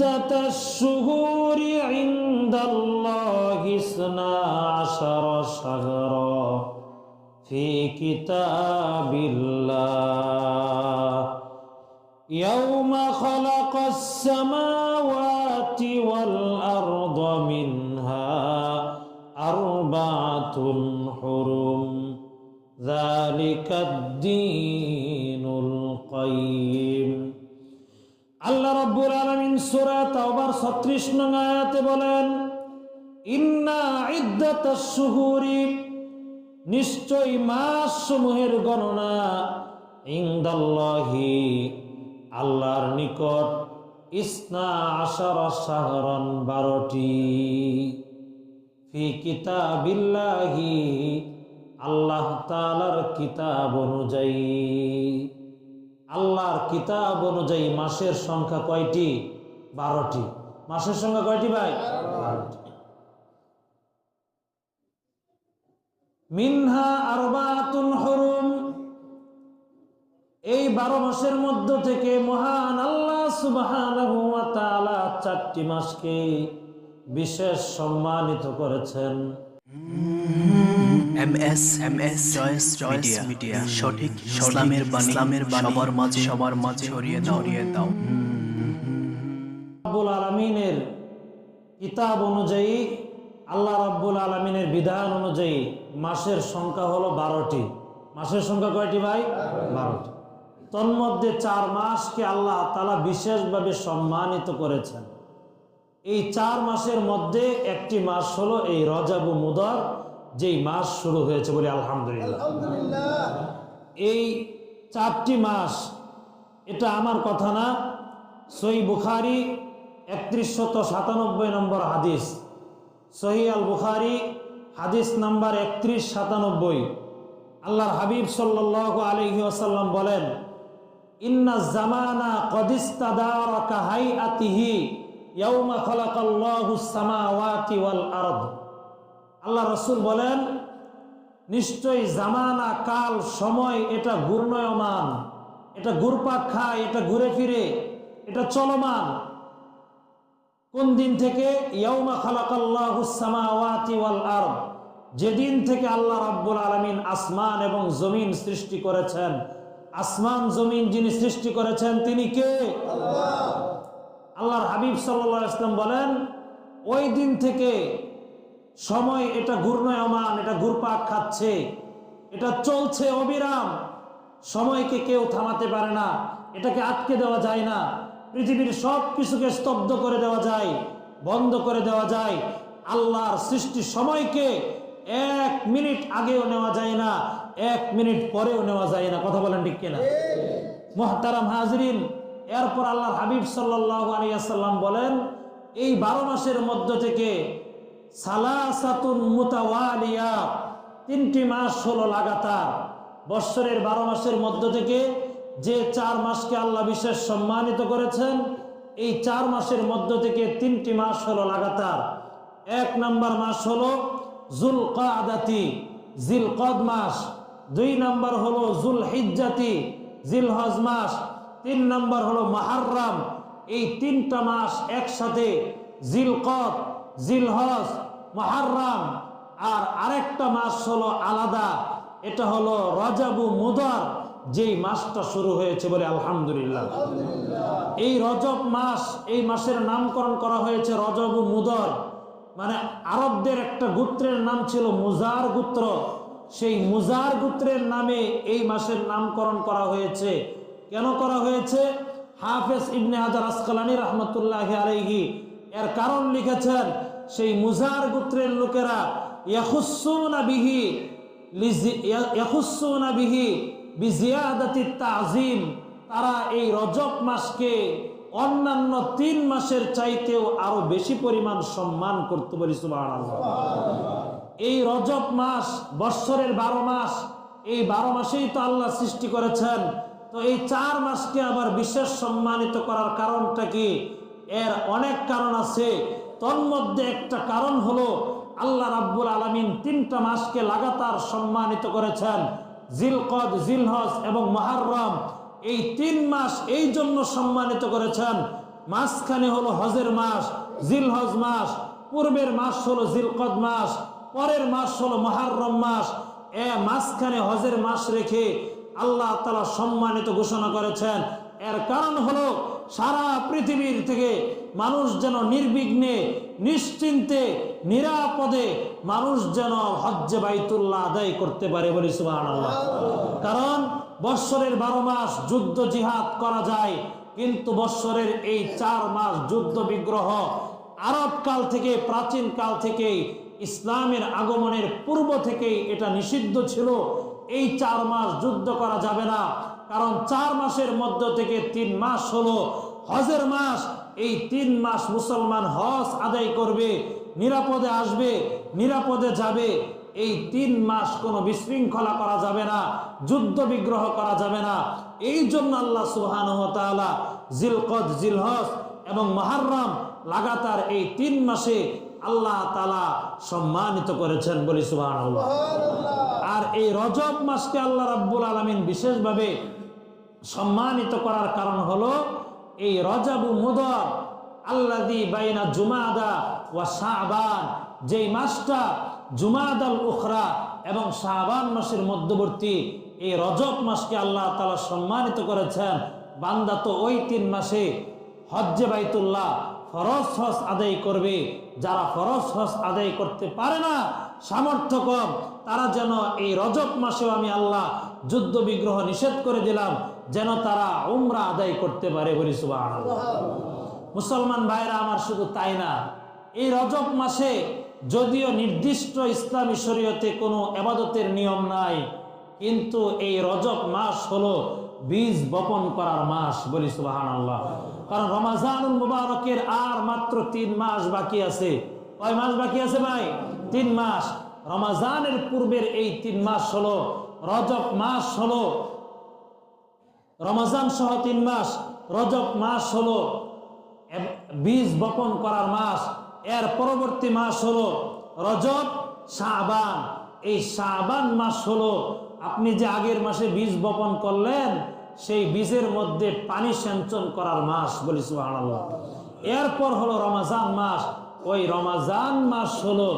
عدة الشهور عند الله اثنا عشر شهرا في كتاب الله يوم সূরা তাওবার 36 নং আয়াতে বলেন, ইন্না ইদ্দাতাশ শুহুরি নিশ্চয় মাস সমূহের গণনা ইনদাল্লাহি আল্লাহর নিকট ইসনা আশারা শাহরান বারোটি। ফি কিতাবিল্লাহি আল্লাহ তাআলার কিতাব অনুযায়ী। আল্লাহর কিতাব অনুযায়ী মাসের সংখ্যা কয়টি? বারোটি। মাসের সংখ্যা কয়টি ভাই? বারোটি। মিনহা আরবাতুন হরুম। এই বারো মাসের মধ্য থেকে মহান আল্লাহ সুবহানাহু চারটি মাসকে বিশেষ সম্মানিত করেছেন। M S M S choice choice media. সঠিক ইসলামের বাণী ইসলামের সবার মাঝে সবার মাঝে ছড়িয়ে ছড়িয়ে দাও। রাব্বুল আলমিনের কিতাব অনুযায়ী আল্লাহ রাব্বুল আলমিনের বিধান অনুযায়ী মাসের সংখ্যা হলো বারোটি। মাসের সংখ্যা কয়টি ভাই? বারোটি। তন্মধ্যে চার মাসকে আল্লাহ তালা বিশেষভাবে সম্মানিত করেছেন। এই চার মাসের মধ্যে একটি মাস হলো এই রজাবু মুদর যেই মাস শুরু হয়েছে বলে আলহামদুলিল্লাহ। এই চারটি মাস এটা আমার কথা না সই বুখারি একত্রিশ শত সাতানব্বই নম্বর হাদিস। সহি আল বুখারি হাদিস নাম্বার একত্রিশ সাতানব্বই। আল্লাহর হাবিব সাল্লাহ আলহি আসাল্লাম বলেন, ইন্না জামানা কদিস্তাদারাকা হাইআতিহি ইয়াউমা খালাকাল্লাহু সামাওয়াতি ওয়াল আরদ। আল্লাহ রসুল বলেন, নিশ্চয়ই জামানা, কাল, সময়, এটা ঘূর্ণয়মান, এটা ঘুরপাক খায়, এটা ঘুরে ফিরে, এটা চলমান। কোন দিন থেকে? ইয়াউমা ওয়াল যেদিন থেকে আল্লাহ রাব্বুল আলামিন আসমান এবং জমিন সৃষ্টি করেছেন। আসমান জমিন যিনি সৃষ্টি করেছেন তিনি কে? আল্লাহর হাবিব আলাইহি ইসলাম বলেন ওই দিন থেকে সময় এটা ঘূর্ণয়মান এটা ঘুরপাক খাচ্ছে এটা চলছে অবিরাম। সময়কে কেউ থামাতে পারে না এটাকে আটকে দেওয়া যায় না। পৃথিবীর সব কিছুকে স্তব্ধ করে দেওয়া যায়, বন্ধ করে দেওয়া যায়। আল্লাহর সৃষ্টি সময়কে এক মিনিট আগেও নেওয়া যায় না, এক মিনিট পরেও নেওয়া যায় না। কথা বলেন ঠিক কিনা? মোহতারাম হাজরিন, এরপর আল্লাহর হাবিব আলিয়াল্লাম বলেন, এই বারো মাসের মধ্য থেকে সালাসাতুন তিনটি মাস হলো লাগাতার। বৎসরের বারো মাসের মধ্য থেকে যে চার মাসকে আল্লাহ বিশেষ সম্মানিত করেছেন, এই চার মাসের মধ্য থেকে তিনটি মাস হলো লাগাতার। এক নাম্বার মাস হলো জুল কাদাতি জিল কদ মাস। দুই নাম্বার হলো জুল হিজ্জাতি জিল হজ মাস। তিন নাম্বার হলো মাহাররাম এই তিনটা মাস একসাথে জিল কদ জিল হজ মহারাম। আর আরেকটা মাস হলো আলাদা। এটা হলো রজাবু মুদার যেই মাসটা শুরু হয়েছে বলে আলহামদুলিল্লাহ। এই রজব মাস, এই মাসের নামকরণ করা হয়েছে রজব মুদর। মানে আরবদের একটা গোত্রের নাম ছিল মুজার গোত্র। সেই মুজার গোত্রের নামে এই মাসের নামকরণ করা হয়েছে। কেন করা হয়েছে? হাফেজ ইবনে হাজার আসকালানি রহমতুল্লাহ আলাইহি এর কারণ লিখেছেন, সেই মুজার গোত্রের লোকেরা ইয়াহুসুনা বিহি ইয়াহুসুনা বিহি তাজিম, তারা এই রজব মাসকে অন্যান্য তিন মাসের চাইতেও আরও বেশি পরিমাণ সম্মান করতে পারি এই রজব মাস, বৎসরের বারো মাস, এই বারো মাসেই তো আল্লাহ সৃষ্টি করেছেন। তো এই চার মাসকে আবার বিশেষ সম্মানিত করার কারণটা কি? এর অনেক কারণ আছে। তন্মধ্যে একটা কারণ হলো, আল্লাহ রাব্বুল আলমিন তিনটা মাসকে লাগাতার সম্মানিত করেছেন। জিলকদ, জিলহজ এবং মহারম এই তিন মাস এই জন্য সম্মানিত করেছেন। মাসখানে হলো হজের মাস, জিলহজ মাস, পূর্বের মাস হলো জিলকদ মাস, পরের মাস হলো মহারম মাস। এ মাঝখানে হজের মাস রেখে আল্লাহ তালা সম্মানিত ঘোষণা করেছেন। এর কারণ হলো সারা পৃথিবীর থেকে মানুষ যেন নির্বিঘ্নে, নিশ্চিন্তে, নিরাপদে মানুষ যেন হজ্জে বাইতুল্লাহ আদায় করতে পারে বলি সুবাহ কারণ বৎসরের বারো মাস যুদ্ধ জিহাদ করা যায়, কিন্তু বৎসরের এই চার মাস যুদ্ধ বিগ্রহ আরব কাল থেকে, প্রাচীন কাল থেকে ইসলামের আগমনের পূর্ব থেকেই এটা নিষিদ্ধ ছিল। এই চার মাস যুদ্ধ করা যাবে না। কারণ চার মাসের মধ্য থেকে তিন মাস হলো হজের মাস। এই তিন মাস মুসলমান হজ আদায় করবে নিরাপদে আসবে নিরাপদে যাবে। এই তিন মাস কোনো বিশৃঙ্খলা করা যাবে না যুদ্ধ বিগ্রহ করা যাবে না। এই জন্য আল্লাহ সুহান জিলকদ জিলহস এবং মহারম লাগাতার এই তিন মাসে আল্লাহ তালা সম্মানিত করেছেন বলি সুহান আর এই রজব মাসকে আল্লাহ রাব্বুল আলমিন বিশেষভাবে সম্মানিত করার কারণ হলো এই রজাবু মুদর আল্লাদি বাইনা জুমাদা ওয়া শাহবান যেই মাসটা জুমাদাল উখরা এবং শাহবান মাসের মধ্যবর্তী এই রজব মাসকে আল্লাহ তালা সম্মানিত করেছেন। বান্দা তো ওই তিন মাসে হজ্জে বাইতুল্লাহ ফরজ হজ আদায় করবে। যারা ফরজ হজ আদায় করতে পারে না, সামর্থ্য কম, তারা যেন এই রজব মাসেও আমি আল্লাহ যুদ্ধ বিগ্রহ নিষেধ করে দিলাম। যেন তারা উমরা আদায় করতে পারে বলি সুবাহ মুসলমান ভাইরা, আমার শুধু তাই না, এই রজব মাসে যদিও নির্দিষ্ট ইসলামী শরীয়তে কোনো এবাদতের নিয়ম নাই, কিন্তু এই রজব মাস হলো বীজ বপন করার মাস বলি সুবাহান আল্লাহ কারণ রমাজানুল মুবারকের আর মাত্র তিন মাস বাকি আছে। কয় মাস বাকি আছে ভাই? তিন মাস। রমাজানের পূর্বের এই তিন মাস হলো, রজব মাস হলো রমাজান সহ তিন মাস, রজব মাস হলো বীজ বপন করার মাস, এর পরবর্তী মাস হলো রজব, শাবান। এই শাবান মাস হলো, আপনি যে আগের মাসে বীজ বপন করলেন, সেই বীজের মধ্যে পানি সেঞ্চন করার মাস বলি এরপর হলো রমাজান মাস, ওই রমাজান মাস হলো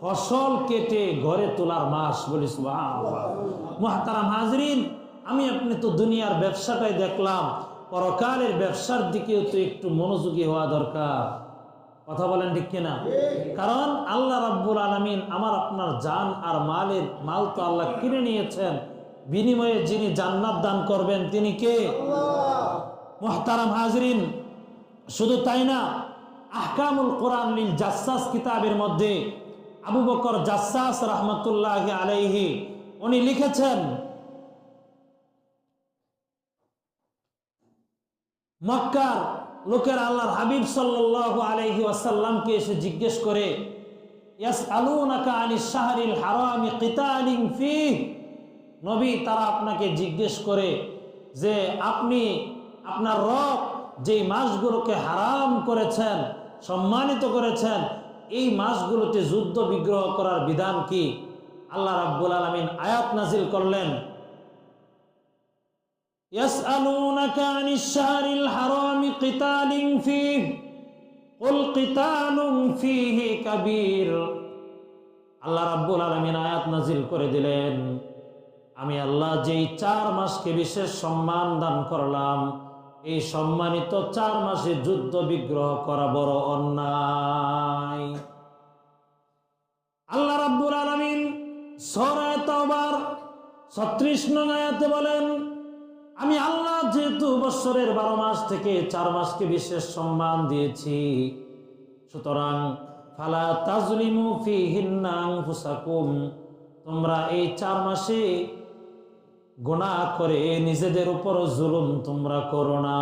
ফসল কেটে ঘরে তোলার মাস বলি সুবহানাল্লাহ। মুহতারাম হাজরিন আমি আপনি তো দুনিয়ার ব্যবসাটাই দেখলাম, পরকালের ব্যবসার দিকেও তো একটু মনোযোগী হওয়া দরকার। কথা বলেন ঠিক কিনা? কারণ আল্লাহ রাব্বুল আলমিন আমার আপনার জান আর মালের মাল তো আল্লাহ কিনে নিয়েছেন। বিনিময়ে যিনি জান্নাত দান করবেন, তিনি কে? মোহতারাম হাজরিন। শুধু তাই না, আহকামুল কোরআন লিল জাসাস কিতাবের মধ্যে আবু বকর জাসাস রহমতুল্লাহ আলাইহি, উনি লিখেছেন মক্কার লোকের আল্লাহর হাবিব সাল্লাল্লাহু আলাইহি ওয়াসাল্লামকে এসে জিজ্ঞেস করে নবী তারা আপনাকে জিজ্ঞেস করে যে, আপনি আপনার রব যেই মাসগুলোকে হারাম করেছেন, সম্মানিত করেছেন, এই মাসগুলোতে যুদ্ধ বিগ্রহ করার বিধান কি? আল্লাহ রাব্বুল আলামিন আয়াত নাজিল করলেন। يسألونك عن الشهر الحرام قتال فيه قل قتال فيه كبير আল্লাহ রাব্বুল আলামিন আয়াত নাজিল করে দিলেন আমি আল্লাহ যেই চার মাসকে বিশেষ সম্মান দান করলাম এই সম্মানিত চার মাসে যুদ্ধ বিগ্রহ করা বড় অন্যায় আল্লাহ রাব্বুল আলামিন সূরা তাওবার 36 নং আয়াতে বলেন আমি আল্লাহ যেহেতু বৎসরের বারো মাস থেকে চার মাসকে বিশেষ সম্মান দিয়েছি, সুতরাং ফালা তাজলিমু ফি হিন্নাং ফুসাকুম তোমরা এই চার মাসে গোনা করে নিজেদের উপর জুলুম তোমরা করো না।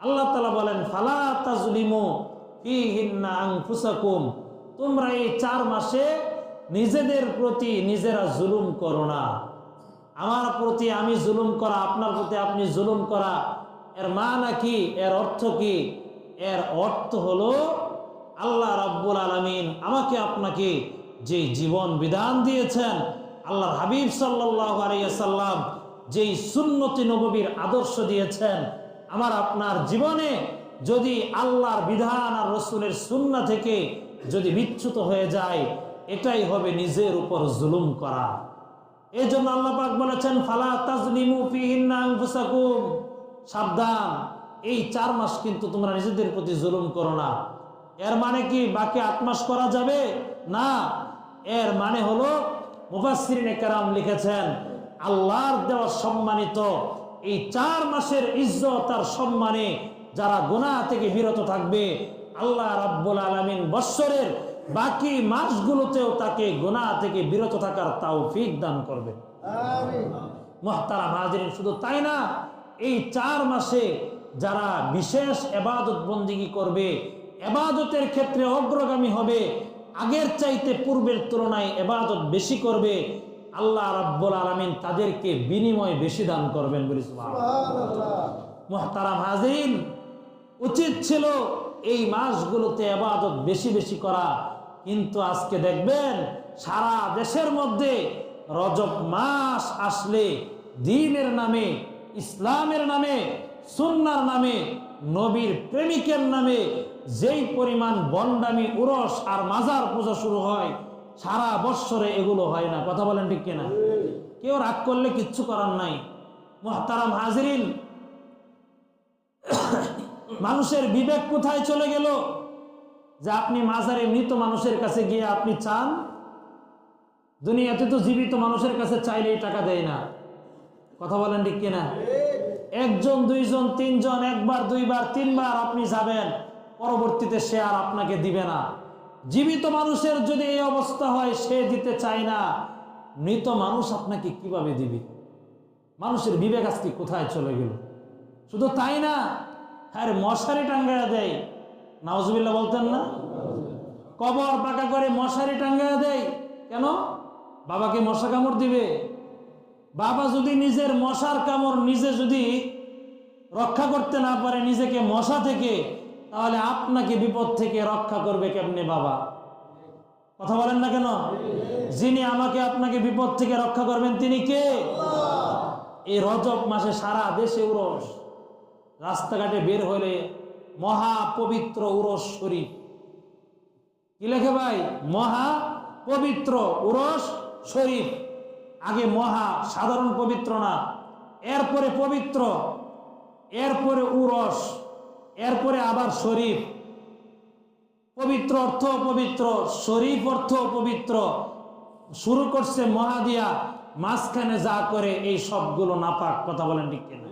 আল্লাহ তালা বলেন, ফালা তাজলিমু ফি হিন্নাং ফুসাকুম তোমরা এই চার মাসে নিজেদের প্রতি নিজেরা জুলুম করো না। আমার প্রতি আমি জুলুম করা, আপনার প্রতি আপনি জুলুম করা, এর মানে কি, এর অর্থ কি? এর অর্থ হলো আল্লাহ রাব্বুল আলামিন আমাকে আপনাকে যে জীবন বিধান দিয়েছেন আল্লাহ হাবিব সাল্লাহ আলাইসাল্লাম যেই সুন্নতি নববীর আদর্শ দিয়েছেন, আমার আপনার জীবনে যদি আল্লাহর বিধান আর রসুলের সুন্না থেকে যদি বিচ্যুত হয়ে যায়, এটাই হবে নিজের উপর জুলুম করা। এই জন্য আল্লাহ পাক বলেছেন, ফালা তাজলিমু ফিহিন্না আনফুসাকুম। সাবধান, এই চার মাস কিন্তু তোমরা নিজেদের প্রতি জুলুম করো না। এর মানে কি? বাকি আট মাস করা যাবে? না। এর মানে হলো, মুফাসসিরিনে কেরাম লিখেছেন, আল্লাহর দেওয়া সম্মানিত এই চার মাসের ইজ্জত আর সম্মানে যারা গোনা থেকে বিরত থাকবে, আল্লাহ রাব্বুল আলামিন বৎসরের বাকি মাসগুলোতেও তাকে গোনা থেকে বিরত থাকার তৌফিক দান করবে। শুধু তাই না এই চার মাসে যারা বিশেষ এবাদত বন্দিগি করবে এবাদতের ক্ষেত্রে অগ্রগামী হবে আগের চাইতে পূর্বের তুলনায় এবাদত বেশি করবে আল্লাহ রাব্বুল আলামিন তাদেরকে বিনিময় বেশি দান করবেন বলি মহতারাম হাজিরিন উচিত ছিল এই মাসগুলোতে আবাদত বেশি বেশি করা কিন্তু আজকে দেখবেন সারা দেশের মধ্যে রজব মাস আসলে দিনের নামে, ইসলামের নামে, সুন্নার নামে, নবীর প্রেমিকের নামে যেই পরিমাণ বন্ডামি, উরস আর মাজার পূজা শুরু হয়, সারা বৎসরে এগুলো হয় না। কথা বলেন ঠিক কিনা? কেউ রাগ করলে কিচ্ছু করার নাই। মহতারাম হাজরিন, মানুষের বিবেক কোথায় চলে গেল? যে আপনি মাজারে মৃত মানুষের কাছে গিয়ে আপনি চান? দুনিয়াতে তো জীবিত মানুষের কাছে চাইলেই টাকা দেয় না। কথা বলেন ঠিক কিনা? একজন, দুইজন, তিনজন, একবার, দুইবার, তিনবার আপনি যাবেন, পরবর্তীতে সে আর আপনাকে দিবে না। জীবিত মানুষের যদি এই অবস্থা হয়, সে দিতে চায় না। মৃত মানুষ আপনাকে কীভাবে দিবে? মানুষের বিবেক আজকে কোথায় চলে গেল? শুধু তাই না আরে মশারি টাঙ্গায়া দেয়। নাওজবিল্লা বলতেন না? কবর পাকা করে মশারি টাঙ্গায়া দেয় কেন? বাবাকে মশা কামড় দিবে। বাবা যদি নিজের মশার কামড় নিজে যদি রক্ষা করতে না পারে নিজেকে মশা থেকে, তাহলে আপনাকে বিপদ থেকে রক্ষা করবে কেমনে বাবা? কথা বলেন না কেন? যিনি আমাকে আপনাকে বিপদ থেকে রক্ষা করবেন তিনি কে? এই রজব মাসে সারা দেশে উরস। রাস্তাঘাটে বের হলে মহা পবিত্র উরস শরীফ। কি লেখে ভাই? মহা পবিত্র উরস শরীফ। আগে মহা, সাধারণ পবিত্র না। এরপরে পবিত্র, এরপরে উরস, এরপরে আবার শরীফ। পবিত্র অর্থ পবিত্র, শরীফ অর্থ পবিত্র। শুরু করছে মহাদিয়া মাঝখানে যা করে এই সবগুলো নাপাক, কথা বলেন ঠিক কিনা?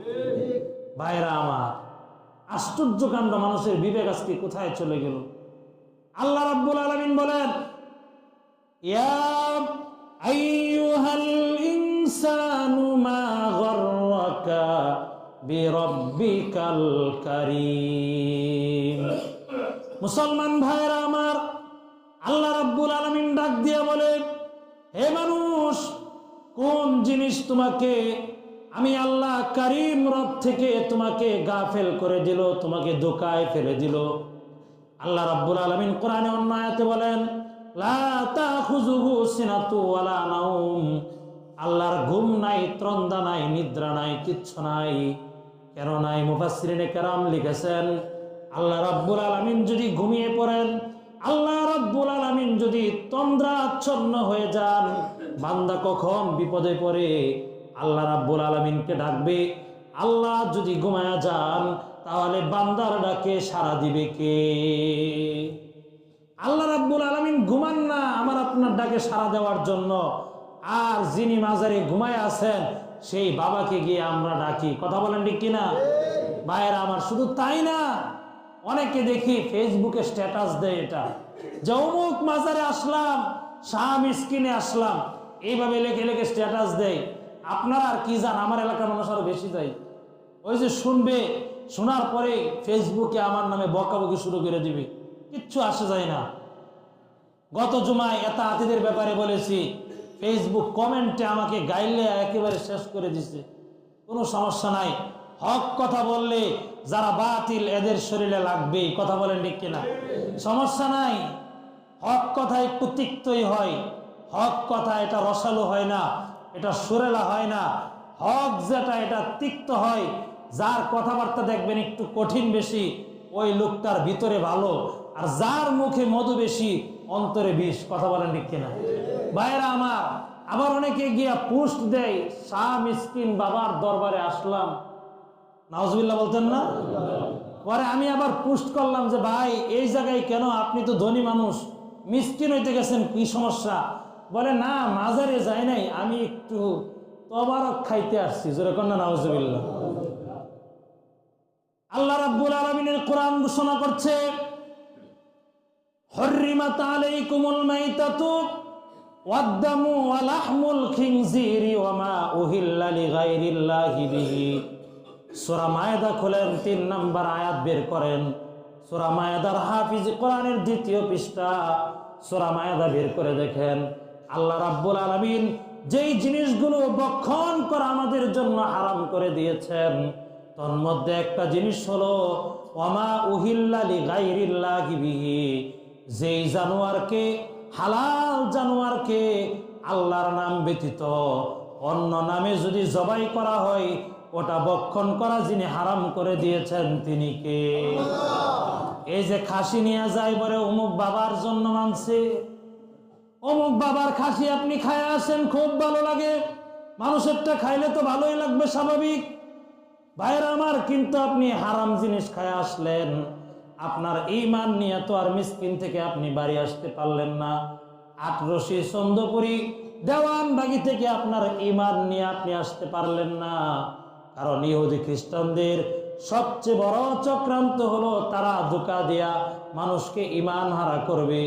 ভাইরা আমার। আশ্চর্য কাণ্ড মানুষের বিবেক আজকে কোথায় চলে গেল? আল্লাহ রাব্বুল আলামিন বলেন মুসলমান ভাইরা আমার, আল্লাহ রাব্বুল আলামিন ডাক দিয়ে বলে হে মানুষ, কোন জিনিস তোমাকে আমি আল্লাহ কারিম রব থেকে তোমাকে গাফেল করে দিল, তোমাকে দোকায় ফেলে দিল। আল্লাহ রাব্বুল আলামিন কোরআনে অন্য আয়াতে বলেন আল্লাহর ঘুম নাই, ত্রন্দা নাই, নিদ্রা নাই, কিচ্ছু নাই। কেন নাই মুফাসসিরিনে কেরাম লিখেছেন, আল্লাহ রাব্বুল আলামিন যদি ঘুমিয়ে পড়েন, আল্লাহ রাব্বুল আলামিন যদি তন্দ্রাচ্ছন্ন হয়ে যান, বান্দা কখন বিপদে পড়ে? আল্লাহ রাব্বুল আলামিনকে ডাকবে, আল্লাহ যদি ঘুমায়া যান, তাহলে বান্দার ডাকে সাড়া দিবে কে? আল্লাহ রাব্বুল আলামিন ঘুমান না আমার আপনার ডাকে সাড়া দেওয়ার জন্য। আর যিনি মাজারে ঘুমায় আছেন, সেই বাবাকে গিয়ে আমরা ডাকি। কথা বলেন ঠিক কিনা? ভাইয়েরা, আমার শুধু তাই না, অনেকে দেখি ফেসবুকে স্ট্যাটাস দেয় এটা। যে অমুক মাজারে আসলাম, শাহ মিসকিনে আসলাম, এইভাবে লেখে লেখে স্ট্যাটাস দেয়। আপনারা আর কি জান? আমার এলাকার মানুষ আরও বেশি যায় ওই যে শুনবে, শোনার পরে ফেসবুকে আমার নামে বকাবকি শুরু করে দিবে। কিচ্ছু আসে যায় না। গত জুমায় এত আতিদের ব্যাপারে বলেছি ফেসবুক কমেন্টে আমাকে গাইলে একেবারে শেষ করে দিছে। কোনো সমস্যা নাই। হক কথা বললে যারা বাতিল, এদের শরীরে লাগবে কথা বলেন ঠিক কিনা? সমস্যা নাই। হক কথা একটু তিক্তই হয়। হক কথা এটা রসালো হয় না। এটা সুরেলা হয় না। হক যেটা, এটা তিক্ত হয়। যার কথাবার্তা দেখবেন একটু কঠিন বেশি, ওই লোকটার ভিতরে ভালো। আর যার মুখে মধু বেশি, অন্তরে বিষ। কথা বলেন ঠিক কিনা? ভাইয়েরা আমার, আবার অনেকে গিয়া পোস্ট দেয়, শাহ মিসকিন বাবার দরবারে আসলাম। নাউজবিল্লাহ বলতেন না? পরে আমি আবার পোস্ট করলাম যে, ভাই, এই জায়গায় কেন? আপনি তো ধনী মানুষ। মিসকিন হইতে গেছেন, কি সমস্যা? বলে, না মাজারে যাই নাই, আমি একটু তবারক খাইতে আসছি। যেরকম না নাউজবিল্লাহ। আল্লাহ রাব্বুল আলামিনের কোরআন ঘোষণা করছে মায়দা আয়াত বের করেন। সূরা মায়দার হাফিজ কোরআনের দ্বিতীয় পৃষ্ঠা সূরা মায়দা বের করে দেখেন। আল্লাহ রাব্বুল আলামিন যেই জিনিসগুলো বক্ষণ করা আমাদের জন্য হারাম করে দিয়েছেন, তোর মধ্যে একটা জিনিস হলো অমা উহিল্লা লিগাইরিল্লাহি বিহি যেই জানোয়ারকে, হালাল জানোয়ারকে আল্লাহর নাম ব্যতীত অন্য নামে যদি জবাই করা হয়, ওটা বক্ষণ করা যিনি হারাম করে দিয়েছেন তিনি কে? এই যে খাসি নিয়ে যায় বলে অমুক বাবার জন্য মানছে। অমুক বাবার খাসি আপনি খায় আসেন খুব ভালো লাগে। মানুষেরটা খাইলে তো ভালোই লাগবে, স্বাভাবিক। ভাইয়ের আমার, কিন্তু আপনি হারাম জিনিস খায় আসলেন। আপনার ইমান নিয়ে তো আর মিসকিন থেকে আপনি বাড়ি আসতে পারলেন না। আটরশি দেওয়ান বাগি থেকে আপনার ইমান নিয়ে আপনি আসতে পারলেন না। কারণ ইহুদি খ্রিস্টানদের সবচেয়ে বড় চক্রান্ত হলো তারা ধোকা দেয়া মানুষকে ইমান হারা করবে।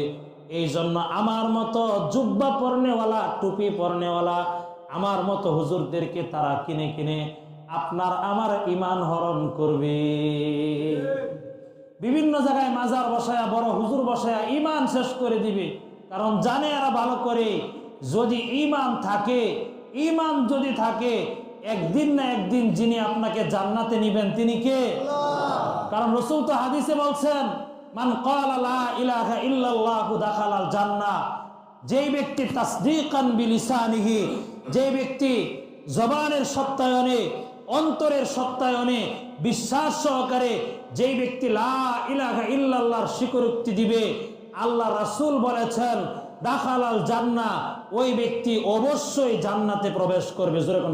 এই জন্য আমার মতো জুব্বা পরনেওয়ালা টুপি পরনেওয়ালা আমার মতো হুজুরদেরকে তারা কিনে কিনে আপনার আমার ইমান হরণ করবে। বিভিন্ন জায়গায় মাজার বসায়া বড় হুজুর বসায়া ইমান শেষ করে দিবে। কারণ জানে এরা ভালো করে যদি ইমান থাকে ইমান যদি থাকে একদিন না একদিন যিনি আপনাকে জান্নাতে নিবেন তিনি কে? কারণ রসুল তো হাদিসে বলছেন মান ক্বালা ইলাহা ইল্লাল্লাহু দাখালাল জান্নাহ, যেই ব্যক্তি তাসদীকান বিলিসানিহি, যেই ব্যক্তি জবানের সত্যায়নে, অন্তরের সত্যায়নে বিশ্বাস সহকারে যেই ব্যক্তি লা ইলাহা ইল্লাল্লাহর স্বীকারোক্তি দিবে, আল্লাহ রাসূল বলেছেন, দাখালাল জান্না ওই ব্যক্তি অবশ্যই জান্নাতে প্রবেশ করবে। জোরে কোন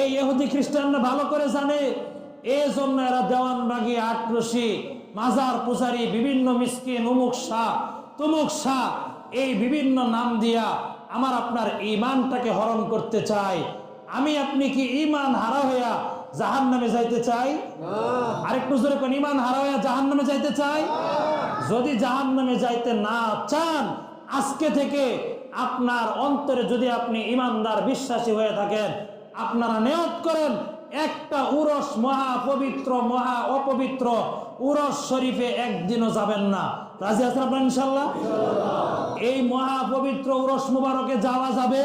এই ইহুদি খ্রিস্টানরা ভালো করে জানে এই জন্য এরা দেওয়ানবাগি আটরসি মাজার পূজারি বিভিন্ন মিসকিন উমুক শাহ তুমুক শাহ এই বিভিন্ন নাম দিয়া আমার আপনার ইমানটাকে হরণ করতে চাই। আমি আপনি কি ইমান হারা হইয়া জাহান নামে যাইতে চাই? আরেকটু জোরে কোন ইমান হারা হইয়া জাহান নামে যাইতে চাই? যদি জাহান নামে যাইতে না চান আজকে থেকে আপনার অন্তরে যদি আপনি ইমানদার বিশ্বাসী হয়ে থাকেন আপনারা নিয়ত করেন একটা উরস মহা পবিত্র মহা অপবিত্র উরস শরীফে একদিনও যাবেন না। রাজি আছেন আপনার ইনশাল্লাহ এই মহা পবিত্র উরস মুবারকে যাওয়া যাবে?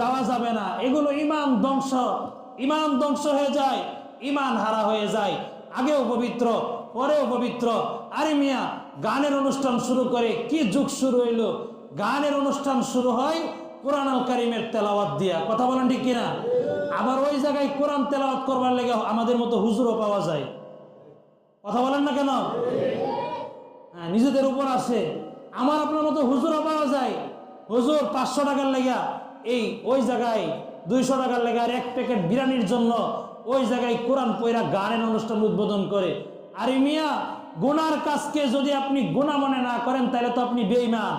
যাওয়া যাবে না। এগুলো ইমান ধ্বংস ইমান ধ্বংস হয়ে যায় ইমান হারা হয়ে যায়। আগেও পবিত্র পরেও পবিত্র। আরে মিয়া গানের অনুষ্ঠান শুরু করে কি যুগ শুরু হইল? গানের অনুষ্ঠান শুরু হয় কোরআন আল কারিমের তেলাওয়াত দিয়া। কথা বলেন ঠিক কিনা? আবার ওই জায়গায় কোরআন তেলাওয়াত করবার লেগে আমাদের মতো হুজুরও পাওয়া যায়। কথা বলেন না কেন? হ্যাঁ নিজেদের উপর আছে। আমার আপনার মতো হুজুরও পাওয়া যায়। হুজুর পাঁচশো টাকার লেগা, এই ওই জায়গায় দুইশো টাকার লেগা আর এক প্যাকেট বিরিয়ানির জন্য ওই জায়গায় কোরআন পয়রা গানের অনুষ্ঠান উদ্বোধন করে। আরে মিয়া, গুনার কাজকে যদি আপনি গুণা মনে না করেন, তাহলে তো আপনি বেইমান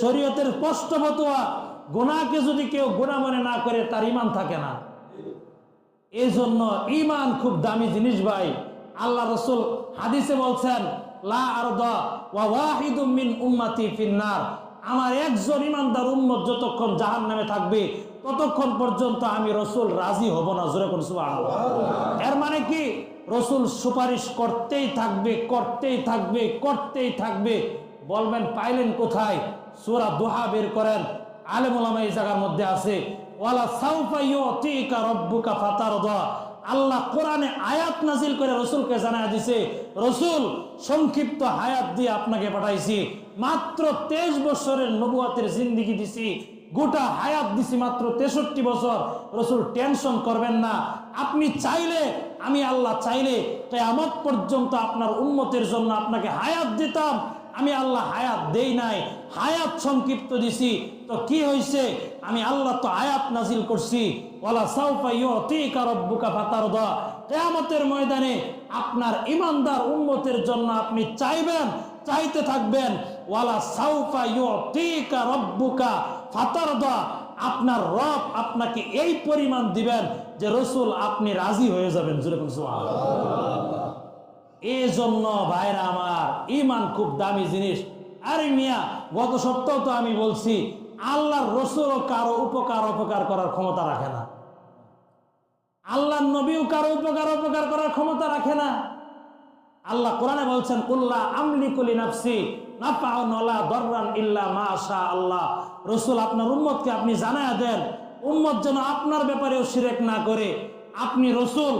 শরীয়তের স্পষ্ট ফতোয়া গুনাকে যদি কেউ গুণা মনে না করে, তার ইমান থাকে না। এই জন্য ইমান খুব দামি জিনিস ভাই। আল্লাহ রসুল হাদিসে বলছেন লা মিন উম্মতি ফিন্নার। আমার একজন ইমানদার উম্মত যতক্ষণ জাহান নামে থাকবে ততক্ষণ পর্যন্ত আমি রসুল রাজি হব না। জোরে কোন এর মানে কি? রসুল সুপারিশ করতেই থাকবে করতেই থাকবে করতেই থাকবে। বলবেন পাইলেন কোথায়? সুরা দোহা বের করেন। আলেম ওলামা এই জায়গার মধ্যে আছে, ওয়ালা সাউফা ইউতিকা রাব্বুকা আল্লাহ কোরআনে আয়াত নাজিল করে রসুলকে জানা দিছে, রসুল, সংক্ষিপ্ত হায়াত দিয়ে আপনাকে পাঠাইছি, মাত্র তেইশ বছরের নবুয়াতের জিন্দিগি দিছি, গোটা হায়াত দিছি মাত্র তেষট্টি বছর। রসুল, টেনশন করবেন না, আপনি চাইলে, আমি আল্লাহ চাইলে, কেয়ামত পর্যন্ত আপনার উন্মতের জন্য আপনাকে হায়াত দিতাম, আমি আল্লাহ হায়াত দেই নাই, হায়াত সংক্ষিপ্ত দিছি তো কি হয়েছে আমি আল্লাহ তো আয়াত নাজিল করছি, ওয়ালা সাউফা ইউতিকা রাব্বুকা ফাতারদা। কিয়ামতের ময়দানে আপনার ইমানদার উম্মতের জন্য আপনি চাইবেন, চাইতে থাকবেন, ওয়ালা সাউফা ইউতিকা রাব্বুকা ফাতারদা। আপনার রব আপনাকে এই পরিমাণ দিবেন যে রসুল আপনি রাজি হয়ে যাবেন। যেরকম এই জন্য ভাইরা আমার ইমান খুব দামি জিনিস। আরে মিয়া, গত সপ্তাহ তো আমি বলছি আল্লাহর রসুলও কারও উপকার অপকার করার ক্ষমতা রাখে না। আল্লাহর নবীও কারও উপকার অপকার করার ক্ষমতা রাখে না। আল্লাহ কোরআনে বলছেন, কুল্লা আমলি কুলি নাফসি নাফাউন ওয়ালা দররান ইল্লা মা শা আল্লাহ। রসুল আপনার উম্মতকে আপনি জানায়া দেন, উম্মত যেন আপনার ব্যাপারেও শিরেক না করে। আপনি রসুল,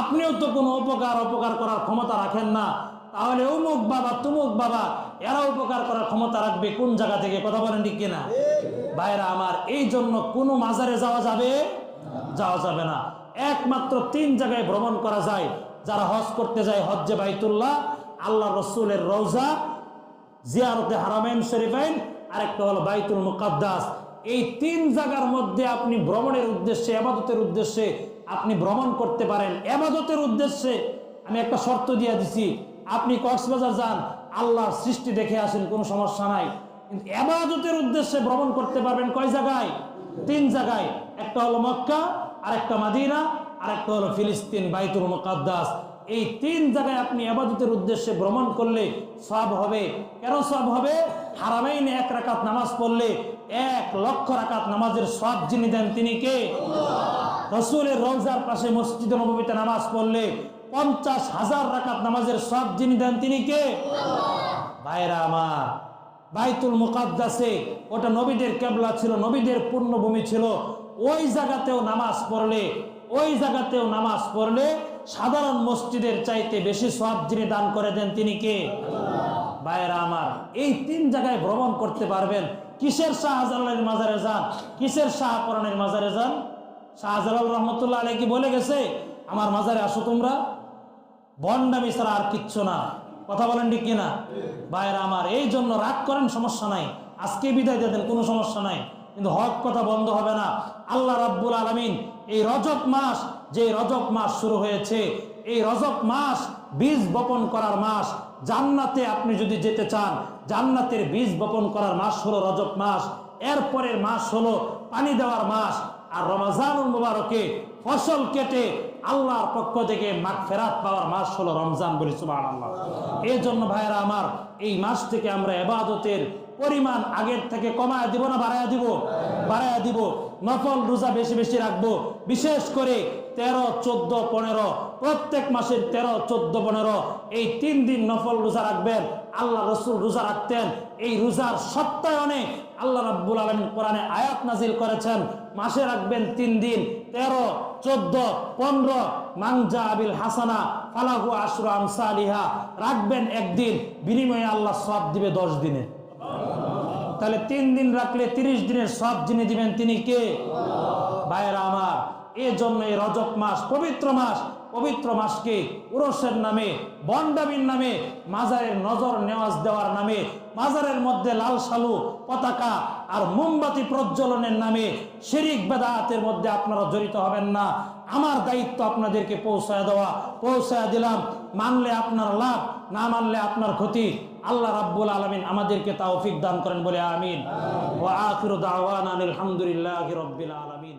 আপনিও তো কোনো উপকার অপকার করার ক্ষমতা রাখেন না। তাহলে অমুক বাবা, তুমুক বাবা এরা উপকার করার ক্ষমতা রাখবে। কোন জায়গা থেকে? কথা বলেন ঠিক কিনা? ভাইরা, আমার এই জন্য কোনো মাজারে যাওয়া যাবে? যাওয়া যাবে না। একমাত্র তিন জায়গায় ভ্রমণ করা যায়। যারা হজ করতে যায় হজ্জে বাইতুল্লাহ, আল্লাহ রসুলের রৌজা জিয়ারতে হারামাইন শরীফাইন, আরেকটা হলো বাইতুল মুকাদ্দাস। এই তিন জায়গার মধ্যে আপনি ভ্রমণের উদ্দেশ্যে আবাদতের উদ্দেশ্যে আপনি ভ্রমণ করতে পারেন। আবাদতের উদ্দেশ্যে আমি একটা শর্ত দিয়ে দিছি। আপনি কক্সবাজার যান আল্লাহর সৃষ্টি দেখে আসেন কোনো সমস্যা নাই। কিন্তু আবাদতের উদ্দেশ্যে ভ্রমণ করতে পারবেন কয় জায়গায়? তিন জায়গায়। একটা হলো মক্কা আরেকটা মাদিনা আরেকটা হলো ফিলিস্তিন বাইতুল মুকাদ্দাস। এই তিন জায়গায় আপনি আবাদতের উদ্দেশ্যে ভ্রমণ করলে সব হবে। কেন সব হবে? হারামাইনে এক রাকাত নামাজ পড়লে এক লক্ষ রাকাত নামাজের সব যিনি দেন তিনি কে? রসুলের রোজার পাশে মসজিদ নবীতে নামাজ পড়লে পঞ্চাশ হাজার রাকাত নামাজের সব যিনি দেন তিনি কে? ভাইরা আমার, বাইতুল মুকাদ্দাসে ওটা নবীদের কেবলা ছিল, নবীদের পূর্ণভূমি ছিল। ওই জায়গাতেও নামাজ পড়লে, ওই জায়গাতেও নামাজ পড়লে সাধারণ মসজিদের চাইতে বেশি সব যিনি দান করে দেন তিনি কে? ভাইরা আমার, এই তিন জায়গায় ভ্রমণ করতে পারবেন। কিসের শাহজালালের মাজারে যান? কিসের শাহপরানের মাজারে যান? শাহজালাল রহমতুল্লাহ আলাই কি বলে গেছে, আমার মাজারে আসো তোমরা। বন্ডামি ছাড়া আর কিচ্ছু না। কথা বলেন ঠিক কিনা? ভাইরা আমার, এই জন্য রাগ করেন, সমস্যা নাই। আজকে বিদায় দিয়ে দেন, কোনো সমস্যা নাই। কিন্তু হক কথা বন্ধ হবে না। আল্লাহ রাব্বুল আলমিন এই রজব মাস, যে রজব মাস শুরু হয়েছে, এই রজব মাস বীজ বপন করার মাস। জান্নাতে আপনি যদি যেতে চান, জান্নাতের বীজ বপন করার মাস হলো রজব মাস। এরপরের মাস হলো পানি দেওয়ার মাস। আর রমজানুল মুবারকে ফসল কেটে আল্লাহর পক্ষ থেকে মাঠ ফেরাত পাওয়ার মাস হলো রমজান বলি সুবাহ আল্লাহ এই জন্য ভাইয়েরা আমার, এই মাস থেকে আমরা এবাদতের পরিমাণ আগের থেকে কমায় দিব না বাড়ায় দিব? বাড়ায় দিব। নফল রোজা বেশি বেশি রাখব। বিশেষ করে তেরো, চোদ্দ, পনেরো, প্রত্যেক মাসের তেরো, চোদ্দ, পনেরো, এই তিন দিন নফল রোজা রাখবেন, আল্লাহ রসুল রোজা রাখতেন। এই রোজার সত্যায়নে আল্লাহ রাব্বুল আলমিন কোরআনে আয়াত নাজিল করেছেন, মাসে রাখবেন তিন দিন, তেরো, চোদ্দ, পনেরো মাংজা আবিল হাসানা ফালাহু আশরু আমসালিহা রাখবেন একদিন, বিনিময়ে আল্লাহ সব দিবে দশ দিনে। তাহলে তিন দিন রাখলে তিরিশ দিনের সব জিনে দিবেন তিনি কে? ভাইয়েরা আমার এই জন্য এই রজব মাস, পবিত্র মাস পবিত্র মাসকে উরসের নামে বন্ডাবির নামে মাজারের নজর নেওয়াজ দেওয়ার নামে, মাজারের মধ্যে লাল সালু পতাকা আর মোমবাতি প্রজ্বলনের নামে শিরিক বেদাতের মধ্যে আপনারা জড়িত হবেন না। আমার দায়িত্ব আপনাদেরকে পৌঁছায় দেওয়া, পৌঁছায় দিলাম। মানলে আপনার লাভ, না মানলে আপনার ক্ষতি। আল্লাহ রাব্বুল আলমিন আমাদেরকে তৌফিক দান করেন বলে আমিন। ও আখির দাওয়ান আলহামদুলিল্লাহ রব্বিল আলমিন।